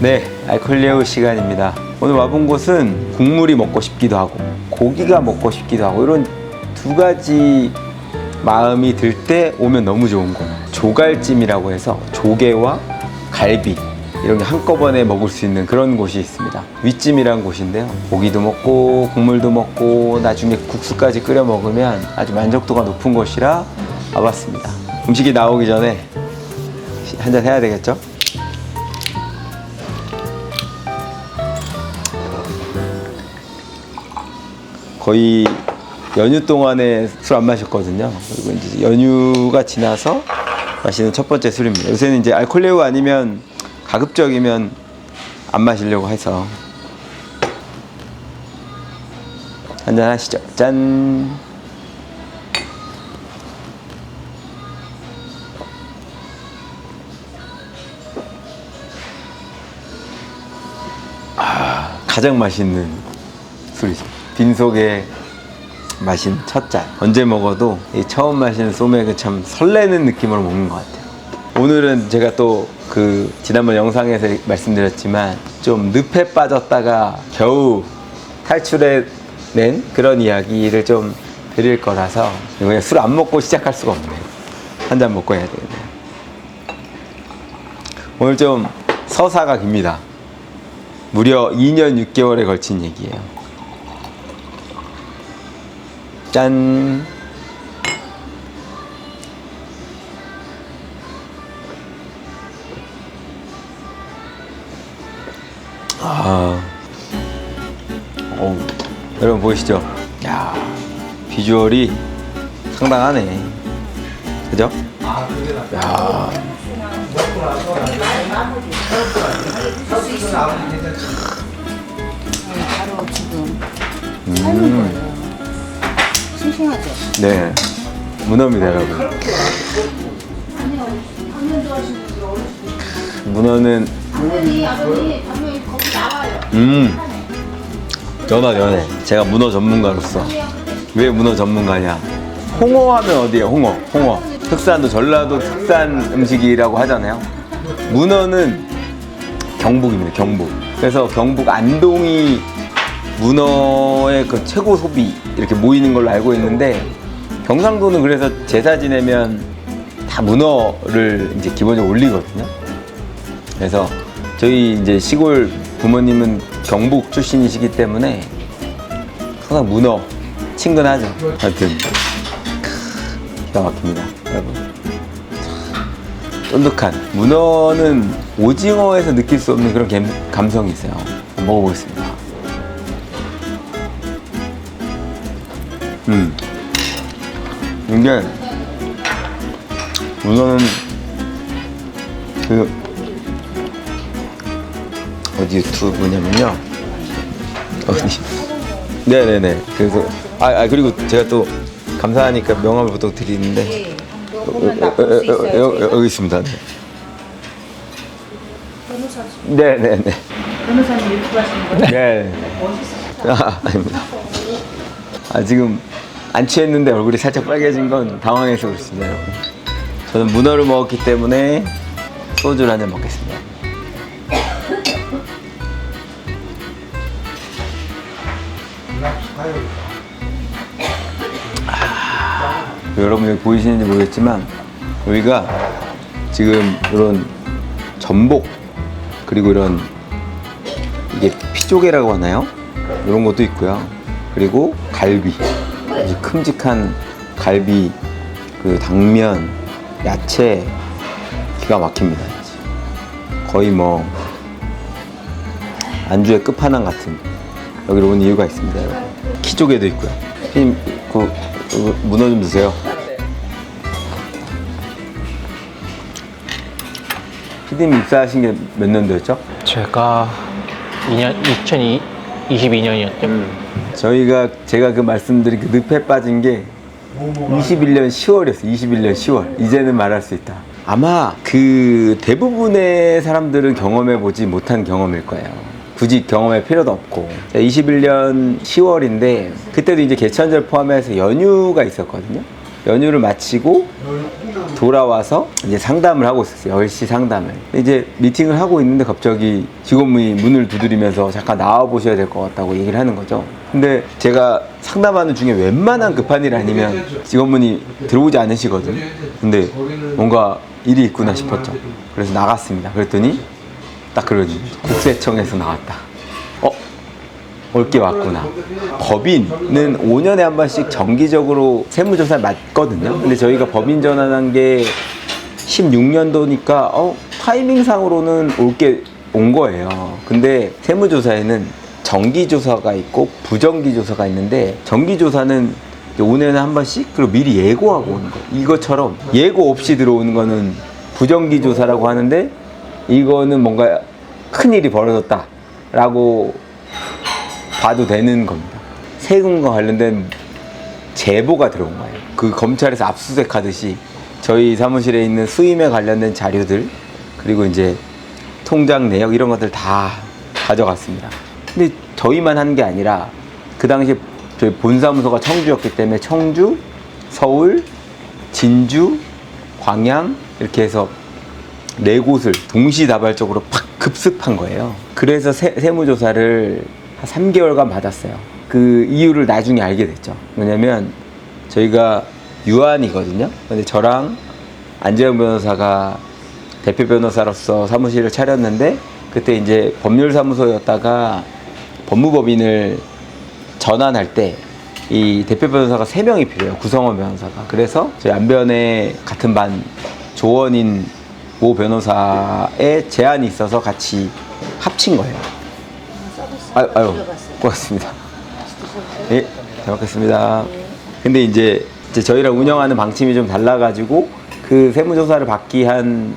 네, 알콜리오 시간입니다. 오늘 와본 곳은 국물이 먹고 싶기도 하고 고기가 먹고 싶기도 하고 이런 두 가지 마음이 들 때 오면 너무 좋은 곳. 조갈찜이라고 해서 조개와 갈비 이런 게 한꺼번에 먹을 수 있는 그런 곳이 있습니다. 윗찜이라는 곳인데요. 고기도 먹고 국물도 먹고 나중에 국수까지 끓여 먹으면 아주 만족도가 높은 곳이라 와봤습니다. 음식이 나오기 전에 한잔 해야 되겠죠? 거의 연휴 동안에 술 안 마셨거든요. 그리고 이제 연휴가 지나서 마시는 첫 번째 술입니다. 요새는 이제 알콜레오 아니면 가급적이면 안 마시려고 해서 한잔 하시죠. 짠. 아, 가장 맛있는 술이죠. 빈속에 마신 첫 잔. 언제 먹어도 이 처음 마시는 소맥은 참 설레는 느낌으로 먹는 것 같아요. 오늘은 제가 또 그 지난번 영상에서 말씀드렸지만 좀 늪에 빠졌다가 겨우 탈출해낸 그런 이야기를 좀 드릴 거라서 그냥 술 안 먹고 시작할 수가 없네요. 한 잔 먹고 해야 되겠네요. 오늘 좀 서사가 깁니다. 무려 2년 6개월에 걸친 얘기예요. 짠. 아. 어우, 여러분 보이시죠? 야, 비주얼이 상당하네. 그죠? 야. 바로 지금 삶은 거예요. 싱싱하죠? 네. 문어입니다, 여러분. 문어는 거기 나와요. 음 연하 연해. 제가 문어 전문가로서 왜 문어 전문가냐? 홍어 하면 어디에요? 홍어, 홍어. 흑산도 전라도 특산 음식이라고 하잖아요. 문어는 경북입니다. 경북. 그래서 경북 안동이 문어의 그 최고 소비 이렇게 모이는 걸로 알고 있는데 경상도는 그래서 제사 지내면 다 문어를 이제 기본적으로 올리거든요. 그래서 저희 이제 시골 부모님은 경북 출신이시기 때문에 항상 문어 친근하죠. 하여튼 크, 기가 막힙니다, 여러분. 쫀득한 문어는 오징어에서 느낄 수 없는 그런 갬- 감성이 있어요. 먹어보겠습니다. 음, 이게 문어는 그 어디 유튜브냐면요. 어디? 네네네. 그래서 아, 아 그리고 제가 또 감사하니까 명함을 부탁드리는데 네. 어, 요거만 어, 어, 맛볼 수 있어요. 어, 여- 여- 여기 있습니다. 네. 네네네. 변호사님 유튜브 하시는 거예요? 네. 아, 아닙니다. 아 지금 안 취했는데 얼굴이 살짝 빨개진 건 당황해서 그렇습니다. 여러분. 저는 문어를 먹었기 때문에 소주를 한 잔 먹겠습니다. 아, 여러분 여기 보이시는지 모르겠지만 여기가 지금 이런 전복 그리고 이런 이게 피조개라고 하나요? 이런 것도 있고요. 그리고 갈비, 큼직한 갈비, 그 당면, 야채 기가 막힙니다. 거의 뭐 안주의 끝판왕 같은 여기로 온 이유가 있습니다. 키조개도 있고요. 피님 그, 그 문어 좀 드세요. 피디님 입사하신 게 몇 년도였죠? 제가 2년 2022년이었죠. 저희가 제가 그 말씀드린 그 늪에 빠진 게 21년 10월이었어요. 21년 10월. 이제는 말할 수 있다. 아마 그 대부분의 사람들은 경험해 보지 못한 경험일 거예요. 굳이 경험할 필요도 없고. 21년 10월인데 그때도 이제 개천절 포함해서 연휴가 있었거든요. 연휴를 마치고 돌아와서 이제 상담을 하고 있었어요. 10시 상담을. 이제 미팅을 하고 있는데 갑자기 직원분이 문을 두드리면서 잠깐 나와 보셔야 될 것 같다고 얘기를 하는 거죠. 근데 제가 상담하는 중에 웬만한 급한 일 아니면 직원분이 들어오지 않으시거든요. 근데 뭔가 일이 있구나 싶었죠. 그래서 나갔습니다. 그랬더니 딱 그러니 국세청에서 나왔다. 어? 올게 왔구나. 법인은 5년에 한 번씩 정기적으로 세무조사를 맡거든요. 근데 저희가 법인 전환한 게 16년도니까 어, 타이밍상으로는 올 게 온 거예요. 근데 세무조사에는 정기조사가 있고 부정기조사가 있는데 정기조사는 5년에 한 번씩 그리고 미리 예고하고 오는 거. 이것처럼 예고 없이 들어오는 거는 부정기조사라고 하는데 이거는 뭔가 큰 일이 벌어졌다라고 봐도 되는 겁니다. 세금과 관련된 제보가 들어온 거예요. 그 검찰에서 압수수색 하듯이 저희 사무실에 있는 수임에 관련된 자료들 그리고 이제 통장 내역 이런 것들 다 가져갔습니다. 근데 저희만 한 게 아니라 그 당시에 저희 본사무소가 청주였기 때문에 청주, 서울, 진주, 광양 이렇게 해서 네 곳을 동시다발적으로 팍 급습한 거예요. 그래서 세, 세무조사를 한 3개월간 받았어요. 그 이유를 나중에 알게 됐죠. 왜냐면 저희가 유한이거든요. 근데 저랑 안재현 변호사가 대표 변호사로서 사무실을 차렸는데 그때 이제 법률사무소였다가 법무법인을 전환할 때 이 대표 변호사가 세명이 필요해요. 구성원 변호사가. 그래서 저희 안변에 같은 반 조원인 모 변호사의 제안이 있어서 같이 합친 거예요. 아유, 아유, 고맙습니다. 예, 잘 먹겠습니다. 근데 이제, 이제 저희랑 운영하는 방침이 좀 달라가지고 그 세무조사를 받기 한,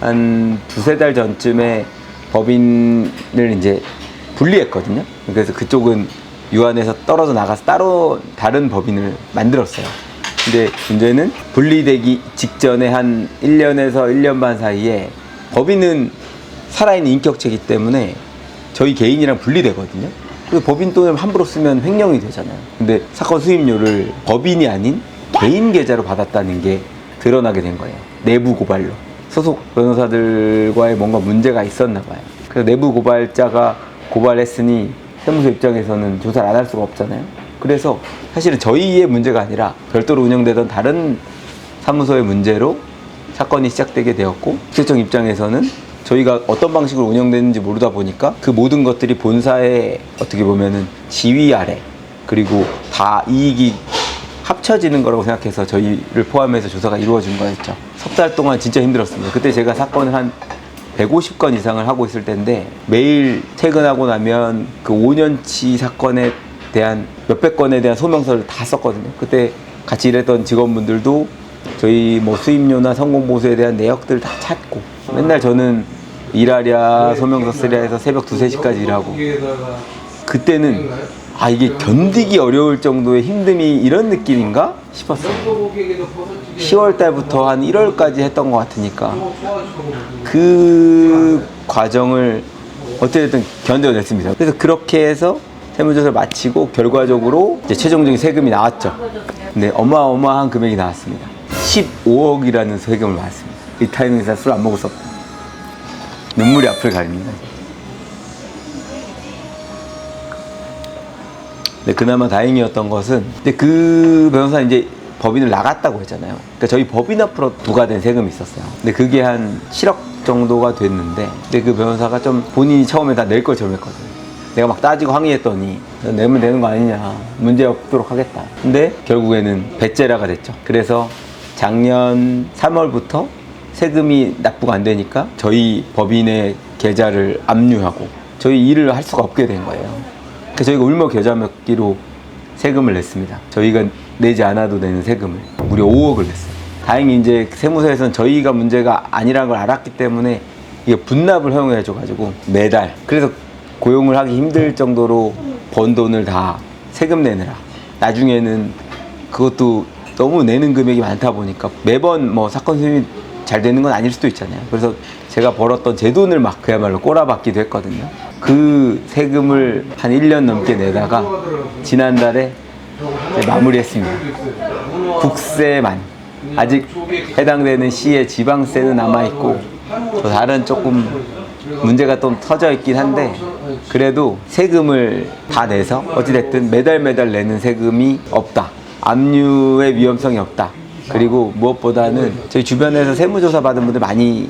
한 두세 달 전쯤에 법인을 이제 분리했거든요. 그래서 그쪽은 유한에서 떨어져 나가서 따로 다른 법인을 만들었어요. 근데 문제는 분리되기 직전에 한 1년에서 1년 반 사이에 법인은 살아있는 인격체이기 때문에 저희 개인이랑 분리되거든요. 그래서 법인 돈을 함부로 쓰면 횡령이 되잖아요. 근데 사건 수임료를 법인이 아닌 개인 계좌로 받았다는 게 드러나게 된 거예요. 내부 고발로. 소속 변호사들과의 뭔가 문제가 있었나 봐요. 그래서 내부 고발자가 고발했으니 세무서 입장에서는 조사를 안 할 수가 없잖아요. 그래서 사실은 저희의 문제가 아니라 별도로 운영되던 다른 사무소의 문제로 사건이 시작되게 되었고 국세청 입장에서는 저희가 어떤 방식으로 운영되는지 모르다 보니까 그 모든 것들이 본사의 어떻게 보면은 지위 아래 그리고 다 이익이 합쳐지는 거라고 생각해서 저희를 포함해서 조사가 이루어진 거였죠. 석 달 동안 진짜 힘들었습니다. 그때 제가 사건을 한 150건 이상을 하고 있을 때인데 매일 퇴근하고 나면 그 5년치 사건에 대한 몇백 건에 대한 소명서를 다 썼거든요. 그때 같이 일했던 직원분들도 저희 뭐 수임료나 성공 보수에 대한 내역들 다 찾고 맨날 저는 일하랴 소명서 쓰랴 해서 새벽 2, 3시까지 일하고 그때는 아 이게 견디기 어려울 정도의 힘듦이 이런 느낌인가 싶었어요. 10월 달부터 한 1월까지 했던 것 같으니까 그 과정을 어떻게든 견뎌냈습니다. 그래서 그렇게 해서 세무조사를 마치고 결과적으로 이제 최종적인 세금이 나왔죠. 근데 어마어마한 금액이 나왔습니다. 15억이라는 세금을 받았습니다. 이 타이밍에서 술안 없다. 눈물이 앞을 가립니다. 근데 그나마 다행이었던 것은 근데 그 변호사 이제 법인을 나갔다고 했잖아요. 그러니까 저희 법인 앞으로 부과된 세금이 있었어요. 근데 그게 한 7억 정도가 됐는데 근데 그 변호사가 좀 본인이 처음에 다낼걸 젊었거든요. 내가 막 따지고 항의했더니 내면 되는 거 아니냐 문제 없도록 하겠다. 근데 결국에는 배째라가 됐죠. 그래서 작년 3월부터 세금이 납부가 안 되니까 저희 법인의 계좌를 압류하고 저희 일을 할 수가 없게 된 거예요. 그래서 저희가 울며 겨자 먹기로 세금을 냈습니다. 저희가 내지 않아도 되는 세금을 무려 5억을 냈어요. 다행히 이제 세무서에서는 저희가 문제가 아니라는 걸 알았기 때문에 이게 분납을 허용해 줘가지고 매달 그래서 고용을 하기 힘들 정도로 번 돈을 다 세금 내느라 나중에는 그것도 너무 내는 금액이 많다 보니까 매번 뭐 사건 수임이 잘 되는 건 아닐 수도 있잖아요. 그래서 제가 벌었던 제 돈을 막 그야말로 꼬라박기도 했거든요. 그 세금을 한 1년 넘게 내다가 지난달에 마무리했습니다. 국세만 아직 해당되는 시의 지방세는 남아있고 또 다른 조금 문제가 좀 터져 있긴 한데 그래도 세금을 다 내서 어찌됐든 매달 매달 내는 세금이 없다. 압류의 위험성이 없다. 그리고 무엇보다는 저희 주변에서 세무조사 받은 분들 많이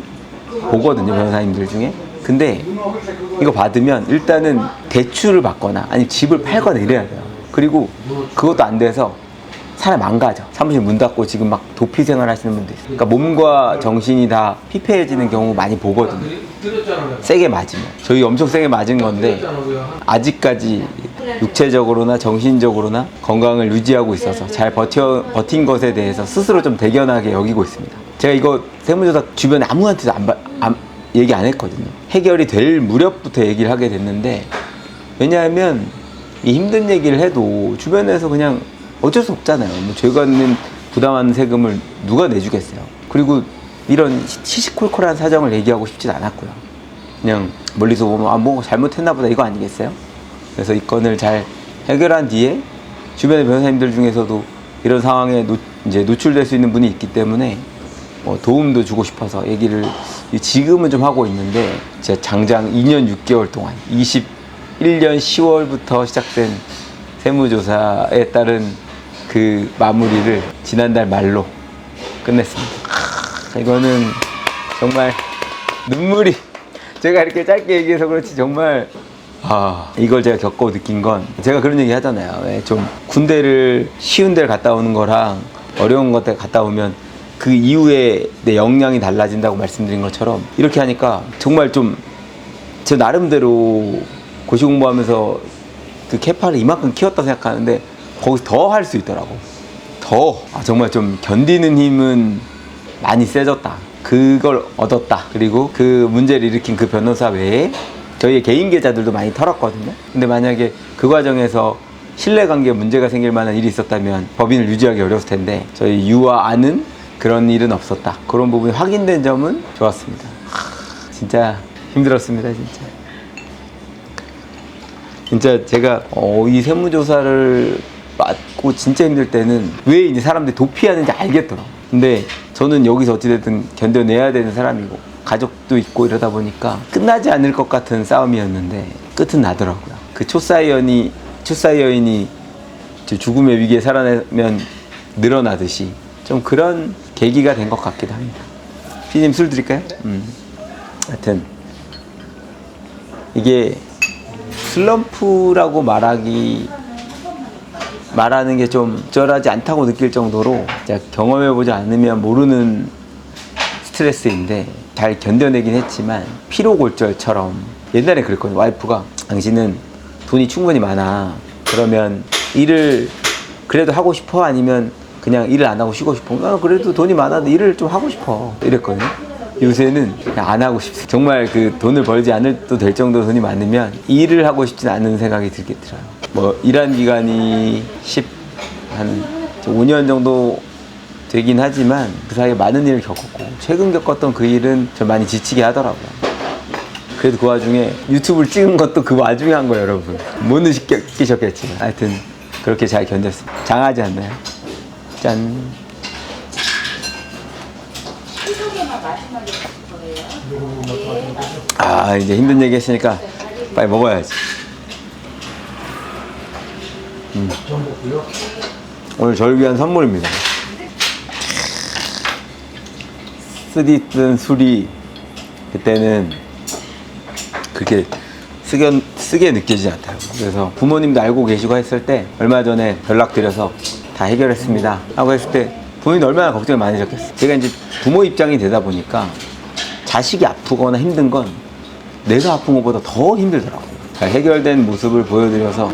보거든요, 변호사님들 중에. 근데 이거 받으면 일단은 대출을 받거나 아니면 집을 팔거나 이래야 돼요. 그리고 그것도 안 돼서 사람 망가져. 사무실 문 닫고 지금 막 도피 생활 하시는 분들 있어요. 그러니까 몸과 정신이 다 피폐해지는 경우 많이 보거든요. 세게 맞으면. 저희 엄청 세게 맞은 건데 아직까지 육체적으로나 정신적으로나 건강을 유지하고 있어서 잘 버텨, 버틴 것에 대해서 스스로 좀 대견하게 여기고 있습니다. 제가 이거 세무조사 주변에 아무한테도 안, 바- 안- 얘기 안 했거든요. 해결이 될 무렵부터 얘기를 하게 됐는데 왜냐하면 이 힘든 얘기를 해도 주변에서 그냥 어쩔 수 없잖아요. 뭐 죄가 있는 부담하는 세금을 누가 내주겠어요. 그리고 이런 시- 시시콜콜한 사정을 얘기하고 싶진 않았고요. 그냥 멀리서 보면 아, 뭐 잘못했나 보다 이거 아니겠어요? 그래서 이 건을 잘 해결한 뒤에 주변의 변호사님들 중에서도 이런 상황에 노, 이제 노출될 수 있는 분이 있기 때문에 뭐 도움도 주고 싶어서 얘기를 지금은 좀 하고 있는데 제 장장 2년 6개월 동안 21년 10월부터 시작된 세무조사에 따른 그 마무리를 지난달 말로 끝냈습니다. 크, 이거는 정말 눈물이 제가 이렇게 짧게 얘기해서 그렇지 정말 아 이걸 제가 겪고 느낀 건 제가 그런 얘기 하잖아요. 왜 좀 군대를 쉬운 데를 갔다 오는 거랑 어려운 곳에 갔다 오면 그 이후에 내 역량이 달라진다고 말씀드린 것처럼 이렇게 하니까 정말 좀 제 나름대로 고시 공부하면서 그 캐파를 이만큼 키웠다 생각하는데 거기서 더 할 수 있더라고. 더 아, 정말 좀 견디는 힘은 많이 세졌다. 그걸 얻었다. 그리고 그 문제를 일으킨 그 변호사 외에 저희의 개인 계좌들도 많이 털었거든요. 근데 만약에 그 과정에서 신뢰관계에 문제가 생길 만한 일이 있었다면 법인을 유지하기 어려웠을 텐데 저희 유와 아는 그런 일은 없었다. 그런 부분이 확인된 점은 좋았습니다. 하, 진짜 힘들었습니다, 진짜. 진짜 제가 어, 이 세무조사를 맡고 진짜 힘들 때는 왜 이제 사람들이 도피하는지 알겠더라고. 근데 저는 여기서 어찌됐든 견뎌내야 되는 사람이고 가족도 있고 이러다 보니까 끝나지 않을 것 같은 싸움이었는데 끝은 나더라고요. 그 초사이언이 초사이언이 저 죽음의 위기에 살아내면 늘어나듯이 좀 그런 계기가 된 것 같기도 합니다. 피디님 술 드릴까요? 음. 하여튼 이게 슬럼프라고 말하기 말하는 게좀 적절하지 않다고 느낄 정도로 제가 경험해보지 않으면 모르는 스트레스인데 잘 견뎌내긴 했지만 피로골절처럼 옛날에 그랬거든요. 와이프가 당신은 돈이 충분히 많아. 그러면 일을 그래도 하고 싶어? 아니면 그냥 일을 안 하고 쉬고 싶어? 나 그래도 돈이 많아도 일을 좀 하고 싶어. 이랬거든요. 요새는 안 하고 싶어 정말 그 돈을 벌지 않을도 될 정도 돈이 많으면 일을 하고 싶진 않은 생각이 들어요. 뭐 일한 기간이 10 한 5년 정도 되긴 하지만 그 사이에 많은 일을 겪었고 최근 겪었던 그 일은 좀 많이 지치게 하더라고요. 그래도 그 와중에 유튜브를 찍은 것도 그 와중에 한 거예요, 여러분. 못 느끼셨겠지만. 하여튼 그렇게 잘 견뎠습니다. 장하지 않나요? 짠. 아, 이제 힘든 얘기 했으니까 빨리 먹어야지. 음. 오늘 저를 위한 선물입니다. 쓰디쓴 술이 그때는 그렇게 쓰게, 쓰게 느껴지지 않아요. 그래서 부모님도 알고 계시고 했을 때 얼마 전에 연락드려서 다 해결했습니다. 하고 했을 때 부모님도 얼마나 걱정을 많이 하셨겠어요. 제가 이제 부모 입장이 되다 보니까 자식이 아프거나 힘든 건 내가 아픈 것보다 더 힘들더라고요. 잘 해결된 모습을 보여드려서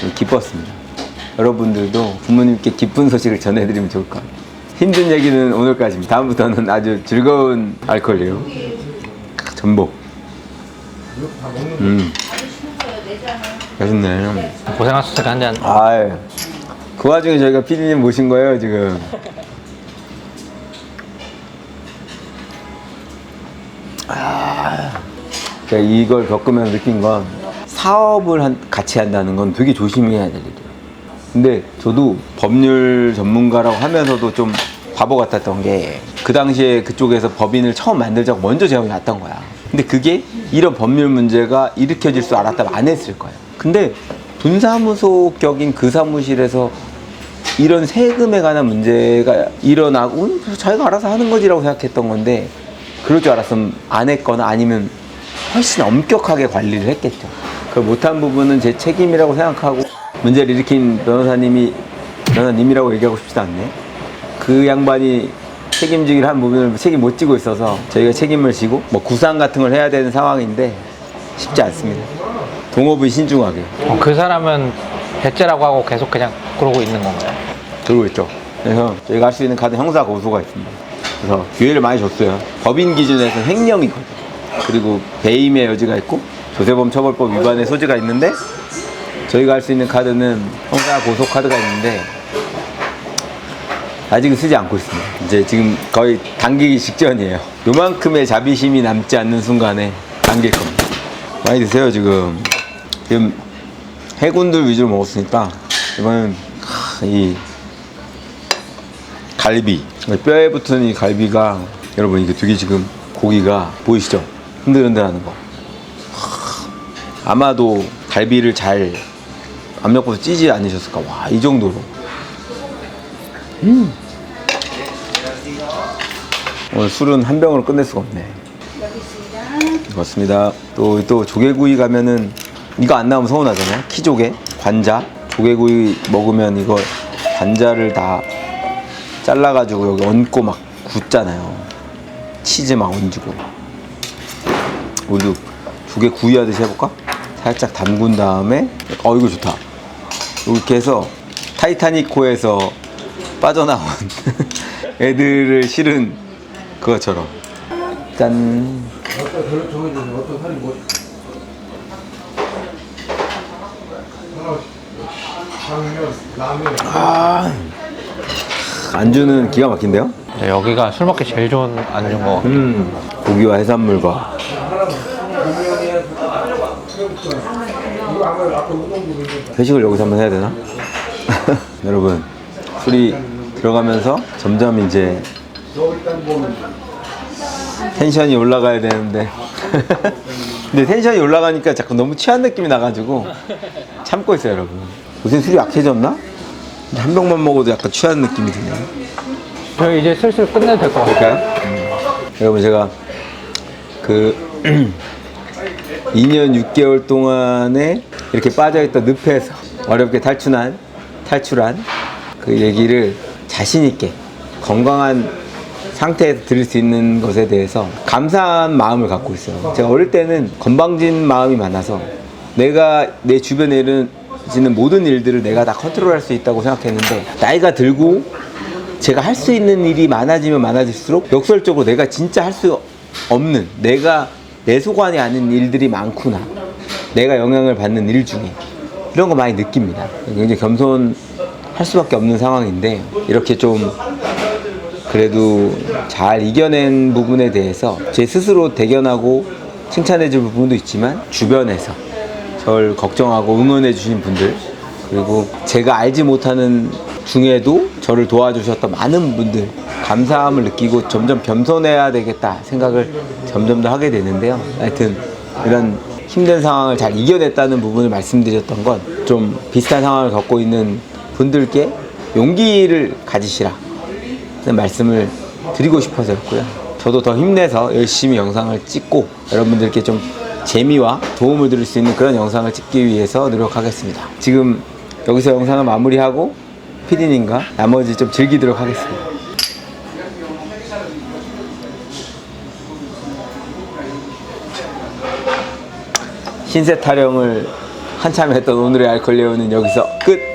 좀 기뻤습니다. 여러분들도 부모님께 기쁜 소식을 전해드리면 좋을 것 같아요. 힘든 얘기는 오늘까지입니다. 다음부터는 아주 즐거운 알콜이에요. 전복. 음. 맛있네. 고생하셨으니까 한 잔. 아, 그 와중에 저희가 피디님 모신 거예요, 지금. 아, 제가 이걸 겪으면서 느낀 건 사업을 한, 같이 한다는 건 되게 조심해야 될 일이에요. 근데 저도 법률 전문가라고 하면서도 좀 바보 같았던 게 그 당시에 그쪽에서 법인을 처음 만들자고 먼저 제안이 왔던 거야. 근데 그게 이런 법률 문제가 일으켜질 줄 알았다면 안 했을 거예요. 근데 분사무소 격인 그 사무실에서 이런 세금에 관한 문제가 일어나고 음, 자기가 알아서 하는 거지라고 생각했던 건데 그럴 줄 알았으면 안 했거나 아니면 훨씬 엄격하게 관리를 했겠죠. 그 못한 부분은 제 책임이라고 생각하고 문제를 일으킨 변호사님이 변호사님이라고 얘기하고 싶지도 않네. 그 양반이 책임지기를 한 부분을 책임 못 지고 있어서 저희가 책임을 지고 뭐 구상 같은 걸 해야 되는 상황인데 쉽지 않습니다. 동업은 신중하게 어, 그 사람은 배째라고 하고 계속 그냥 그러고 있는 건가요? 들고 있죠. 그래서 저희가 할 수 있는 카드 형사 고소가 있습니다. 그래서 기회를 많이 줬어요. 법인 기준에서 횡령이거든. 그리고 배임의 여지가 있고 조세범 처벌법 위반의 소지가 있는데 저희가 할 수 있는 카드는 형사 고소 카드가 있는데 아직은 쓰지 않고 있습니다. 이제 지금 거의 당기기 직전이에요. 요만큼의 자비심이 남지 않는 순간에 당길 겁니다. 많이 드세요 지금. 지금 해군들 위주로 먹었으니까 이번엔 하, 이 갈비 뼈에 붙은 이 갈비가 여러분 이게 되게 지금 고기가 보이시죠? 흔들흔들하는 거. 하, 아마도 갈비를 잘 압력부터 찌지 않으셨을까? 와 이 정도로. 음. 오늘 술은 한 병으로 끝낼 수가 없네. 고맙습니다. 또, 또 조개구이 가면은 이거 안 나오면 서운하잖아요. 키조개, 관자. 조개구이 먹으면 이거 관자를 다 잘라가지고 여기 얹고 막 굽잖아요. 치즈 막 얹고. 우리도 조개 구이 하듯이 해볼까? 살짝 담근 다음에, 어, 이거 좋다. 이렇게 해서 타이타닉 호에서 빠져나온 애들을 실은 그것처럼. 짠. 아, 안주는 기가 막힌데요? 네, 여기가 술 먹기 제일 좋은 안주인 거 같아요. 음, 고기와 해산물과. 회식을 여기서 한번 해야 되나? 여러분, 술이 들어가면서 점점 이제 텐션이 올라가야 되는데. 근데 텐션이 올라가니까 자꾸 너무 취한 느낌이 나가지고 참고 있어요, 여러분. 요새 술이 약해졌나? 한 병만 먹어도 약간 취한 느낌이 드네요. 저희 이제 슬슬 끝내도 될 것 같아요. 볼까요? 여러분 제가 그 2년 6개월 동안에 이렇게 빠져있던 늪에서 어렵게 탈출한 탈출한 그 얘기를 자신 있게 건강한 상태에서 들을 수 있는 것에 대해서 감사한 마음을 갖고 있어요. 제가 어릴 때는 건방진 마음이 많아서 내가 내 주변에 일어지는 모든 일들을 내가 다 컨트롤할 수 있다고 생각했는데 나이가 들고 제가 할 수 있는 일이 많아지면 많아질수록 역설적으로 내가 진짜 할 수 없는 내가 내 소관이 아닌 일들이 많구나. 내가 영향을 받는 일 중에 이런 거 많이 느낍니다. 굉장히 겸손할 수밖에 없는 상황인데 이렇게 좀 그래도 잘 이겨낸 부분에 대해서 제 스스로 대견하고 칭찬해 줄 부분도 있지만 주변에서 저를 걱정하고 응원해 주신 분들 그리고 제가 알지 못하는 중에도 저를 도와주셨던 많은 분들 감사함을 느끼고 점점 겸손해야 되겠다 생각을 점점 더 하게 되는데요. 하여튼 이런 힘든 상황을 잘 이겨냈다는 부분을 말씀드렸던 건 좀 비슷한 상황을 겪고 있는 분들께 용기를 가지시라 는 말씀을 드리고 싶어서였고요. 저도 더 힘내서 열심히 영상을 찍고 여러분들께 좀 재미와 도움을 드릴 수 있는 그런 영상을 찍기 위해서 노력하겠습니다. 지금 여기서 영상을 마무리하고 피디님과 나머지 좀 즐기도록 하겠습니다. 신세 타령을 한참 했던 오늘의 알콜레오는 여기서 끝!